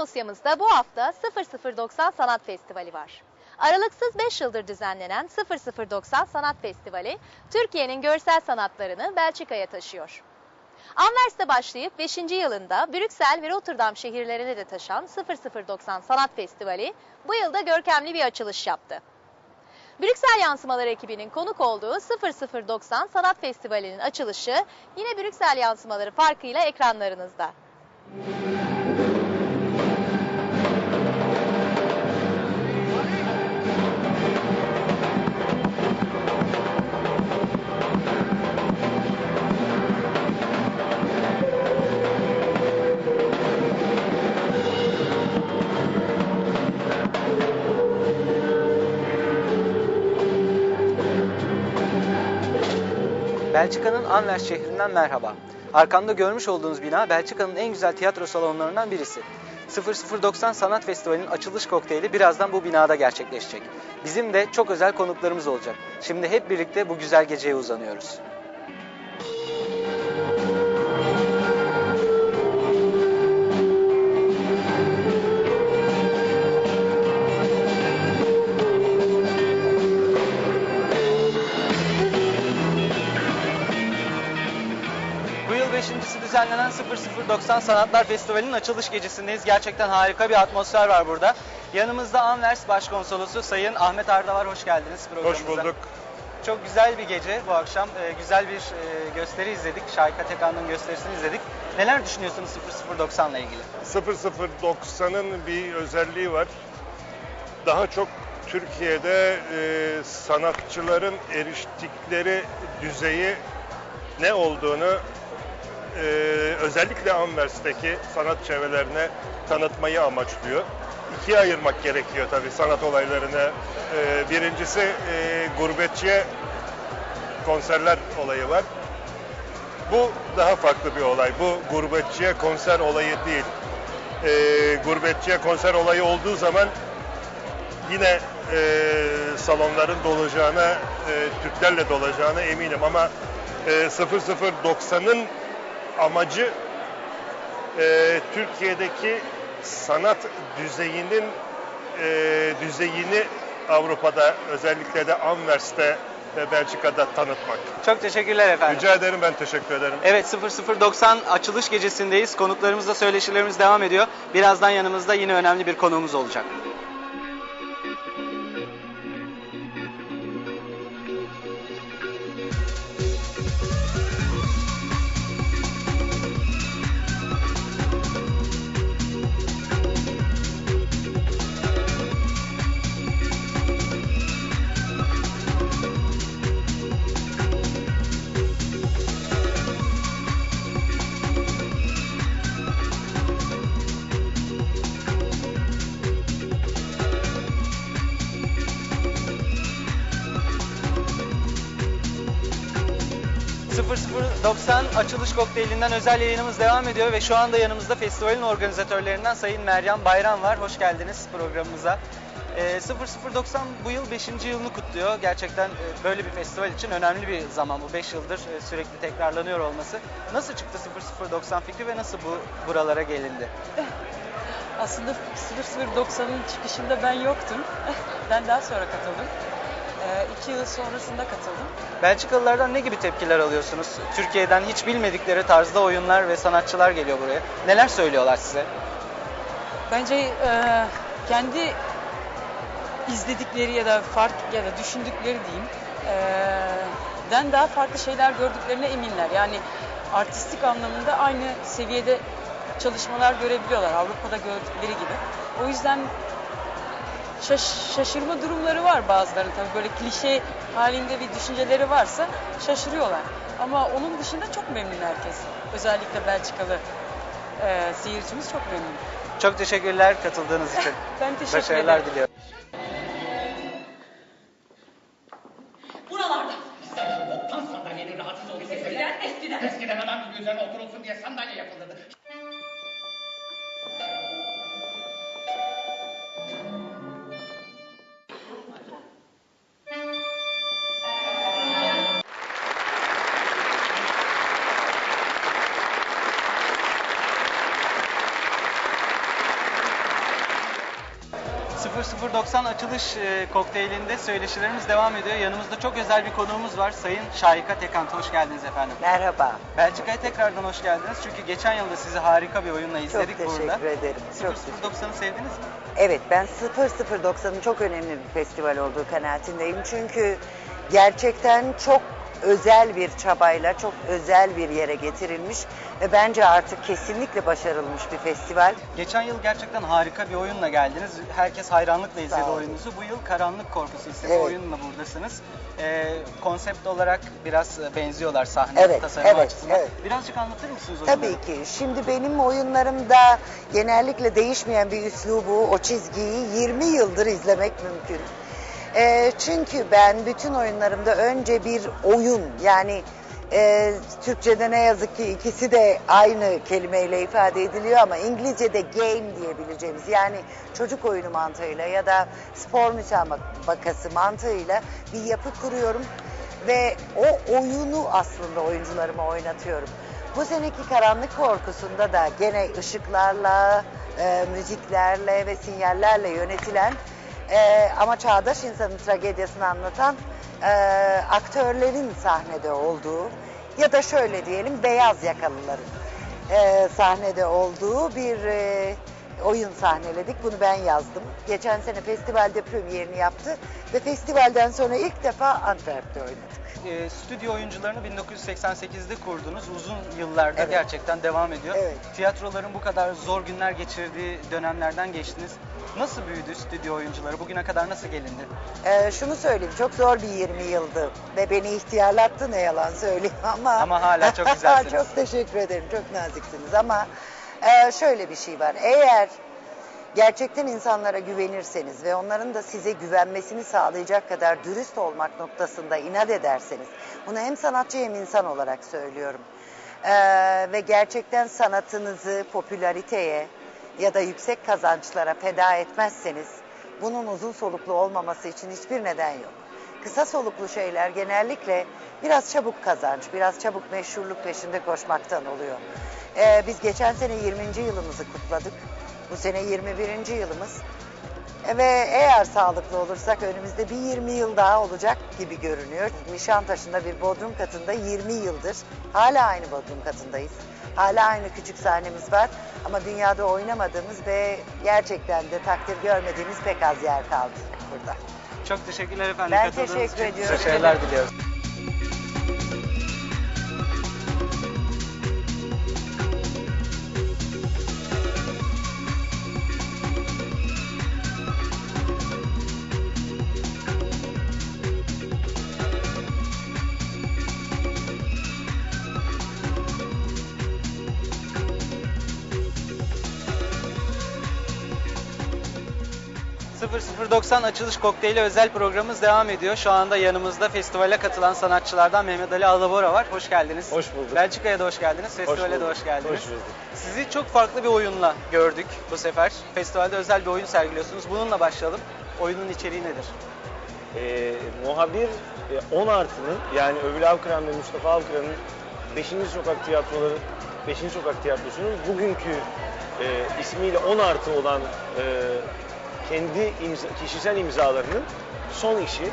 Dosyamızda bu hafta 0090 Sanat Festivali var. Aralıksız 5 yıldır düzenlenen 0090 Sanat Festivali, Türkiye'nin görsel sanatlarını Belçika'ya taşıyor. Anvers'te başlayıp 5. yılında Brüksel ve Rotterdam şehirlerine de taşan 0090 Sanat Festivali bu yılda görkemli bir açılış yaptı. Brüksel Yansımaları ekibinin konuk olduğu 0090 Sanat Festivali'nin açılışı yine Brüksel Yansımaları farkıyla ekranlarınızda. Belçika'nın Anvers şehrinden merhaba. Arkamda görmüş olduğunuz bina Belçika'nın en güzel tiyatro salonlarından birisi. 0090 Sanat Festivali'nin açılış kokteyli birazdan bu binada gerçekleşecek. Bizim de çok özel konuklarımız olacak. Şimdi hep birlikte bu güzel geceye uzanıyoruz. Düzenlenen 0090 Sanatlar Festivali'nin açılış gecesindeyiz. Gerçekten harika bir atmosfer var burada. Yanımızda Anvers Başkonsolosu Sayın Ahmet Arda var. Hoş geldiniz programımıza. Hoş bulduk. Çok güzel bir gece bu akşam. Ee, güzel bir e, gösteri izledik. Şahika Tekan'ın gösterisini izledik. Neler düşünüyorsunuz 0090 ile ilgili? 0090'ın bir özelliği var. Daha çok Türkiye'de e, sanatçıların eriştikleri düzeyi ne olduğunu e, özellikle Anvers'teki sanat çevrelerine tanıtmayı amaçlıyor. İkiye ayırmak gerekiyor tabii sanat olaylarını. E, birincisi e, gurbetçiye konserler olayı var. Bu daha farklı bir olay. Bu gurbetçiye konser olayı değil. Ee, gurbetçiye konser olayı olduğu zaman yine e, salonların dolacağına, e, Türklerle dolacağına eminim ama e, 0090'ın amacı e, Türkiye'deki sanat düzeyinin e, düzeyini Avrupa'da özellikle de Anvers'te ve Belçika'da tanıtmak. Çok teşekkürler efendim. Rica ederim ben teşekkür ederim. Evet 0090 açılış gecesindeyiz. Konuklarımızla söyleşilerimiz devam ediyor. Birazdan yanımızda yine önemli bir konuğumuz olacak. ...0090 açılış kokteylinden özel yayınımız devam ediyor ve şu anda yanımızda festivalin organizatörlerinden Sayın Meryem Bayram var. Hoş geldiniz programımıza. Ee, 0090 bu yıl 5. yılını kutluyor. Gerçekten e, böyle bir festival için önemli bir zaman bu 5 yıldır e, sürekli tekrarlanıyor olması. Nasıl çıktı 0090 fikri ve nasıl bu buralara gelindi? Aslında 0090'ın çıkışında ben yoktum. ben daha sonra katıldım. Ee, iki yıl sonrasında katıldım. Belçikalılardan ne gibi tepkiler alıyorsunuz? Türkiye'den hiç bilmedikleri tarzda oyunlar ve sanatçılar geliyor buraya. Neler söylüyorlar size? Bence e, kendi izledikleri ya da fark ya da düşündükleri diyeyim e, den daha farklı şeyler gördüklerine eminler. Yani artistik anlamında aynı seviyede çalışmalar görebiliyorlar Avrupa'da gördükleri gibi. O yüzden şaş- şaşırma durumları var bazılarının tabii böyle klişe halinde bir düşünceleri varsa şaşırıyorlar. Ama onun dışında çok memnun herkes. Özellikle Belçikalı e, seyircimiz çok memnun. Çok teşekkürler katıldığınız için. Ben teşekkür Başarılar ederim. diliyorum. 0090 açılış e, kokteylinde söyleşilerimiz devam ediyor. Yanımızda çok özel bir konuğumuz var. Sayın Şahika Tekant. Hoş geldiniz efendim. Merhaba. Belçika'ya tekrardan hoş geldiniz. Çünkü geçen yılda sizi harika bir oyunla Çok izledik teşekkür burada. ederim. Çok teşekkür 0090'ı sevdiniz mi? Evet ben 0090'ın çok önemli bir festival olduğu kanaatindeyim. Çünkü gerçekten çok özel bir çabayla çok özel bir yere getirilmiş ve bence artık kesinlikle başarılmış bir festival. Geçen yıl gerçekten harika bir oyunla geldiniz. Herkes hayranlıkla izledi oyununuzu. Bu yıl Karanlık Korkusu isimli Evet. oyunla buradasınız. Ee, konsept olarak biraz benziyorlar sahne Evet, tasarımı evet, açısından. evet. Birazcık anlatır mısınız oyunu? Tabii ki. Şimdi benim oyunlarımda genellikle değişmeyen bir üslubu, o çizgiyi 20 yıldır izlemek mümkün. Ee, çünkü ben bütün oyunlarımda önce bir oyun yani e, Türkçe'de ne yazık ki ikisi de aynı kelimeyle ifade ediliyor ama İngilizce'de game diyebileceğimiz yani çocuk oyunu mantığıyla ya da spor müsabakası mantığıyla bir yapı kuruyorum ve o oyunu aslında oyuncularıma oynatıyorum. Bu seneki Karanlık Korkusu'nda da gene ışıklarla, e, müziklerle ve sinyallerle yönetilen e, ama çağdaş insanın tragediyasını anlatan e, aktörlerin sahnede olduğu ya da şöyle diyelim beyaz yakalıların e, sahnede olduğu bir e, oyun sahneledik. Bunu ben yazdım. Geçen sene festivalde premierini yaptı ve festivalden sonra ilk defa Antwerp'te oynadık. Ee, stüdyo oyuncularını 1988'de kurdunuz. Uzun yıllardır Evet. gerçekten devam ediyor. Evet. Tiyatroların bu kadar zor günler geçirdiği dönemlerden geçtiniz. Nasıl büyüdü stüdyo oyuncuları? Bugüne kadar nasıl gelindi? Ee, şunu söyleyeyim çok zor bir 20 yıldı ve beni ihtiyarlattı ne yalan söyleyeyim ama Ama hala çok güzelsiniz. çok teşekkür ederim çok naziksiniz ama e, şöyle bir şey var eğer gerçekten insanlara güvenirseniz ve onların da size güvenmesini sağlayacak kadar dürüst olmak noktasında inat ederseniz bunu hem sanatçı hem insan olarak söylüyorum Ee, ve gerçekten sanatınızı popülariteye ya da yüksek kazançlara feda etmezseniz bunun uzun soluklu olmaması için hiçbir neden yok. Kısa soluklu şeyler genellikle biraz çabuk kazanç, biraz çabuk meşhurluk peşinde koşmaktan oluyor. Ee, biz geçen sene 20. yılımızı kutladık. Bu sene 21. yılımız. E, Ve eğer sağlıklı olursak önümüzde bir 20 yıl daha olacak gibi görünüyor. Nişantaşı'nda bir bodrum katında 20 yıldır hala aynı bodrum katındayız. Hala aynı küçük sahnemiz var ama dünyada oynamadığımız ve gerçekten de takdir görmediğimiz pek az yer kaldı burada. Çok teşekkürler efendim. Ben teşekkür ediyorum. Başarılar diliyoruz. ...0090 açılış kokteyli özel programımız devam ediyor. Şu anda yanımızda festivale katılan sanatçılardan Mehmet Ali Alabora var. Hoş geldiniz. Hoş bulduk. Belçika'ya da hoş geldiniz. Festivale de bulduk. hoş geldiniz. Hoş bulduk. Sizi çok farklı bir oyunla gördük bu sefer. Festivalde özel bir oyun sergiliyorsunuz. Bununla başlayalım. Oyunun içeriği nedir? Ee, muhabir e, 10 artının yani Övül Avkıran ve Mustafa Avkıran'ın 5. Sokak Tiyatroları 5. Sokak Tiyatrosu'nun bugünkü e, ismiyle 10 artı olan e, kendi imza, kişisel imzalarının son işi.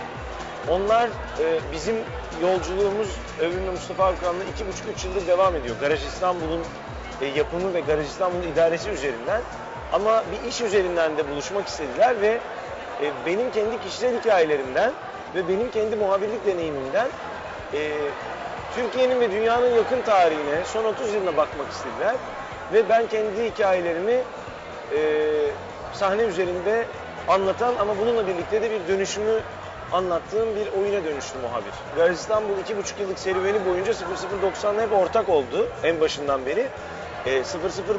Onlar e, bizim yolculuğumuz Övül ve Mustafa Avkıran'la 2,5-3 yıldır devam ediyor. Garaj İstanbul'un e, yapımı ve Garaj İstanbul'un idaresi üzerinden. Ama bir iş üzerinden de buluşmak istediler ve e, benim kendi kişisel hikayelerimden ve benim kendi muhabirlik deneyimimden e, Türkiye'nin ve dünyanın yakın tarihine, son 30 yılına bakmak istediler. Ve ben kendi hikayelerimi e, sahne üzerinde anlatan ama bununla birlikte de bir dönüşümü anlattığım bir oyuna dönüştü muhabir. Garaj İstanbul 2,5 yıllık serüveni boyunca 0090'la hep ortak oldu en başından beri. E,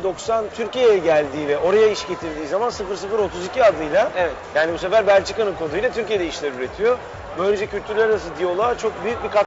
0090 Türkiye'ye geldiği ve oraya iş getirdiği zaman 0032 adıyla Evet. yani bu sefer Belçika'nın koduyla Türkiye'de işler üretiyor. Böylece kültürler arası diyaloğa çok büyük bir katkı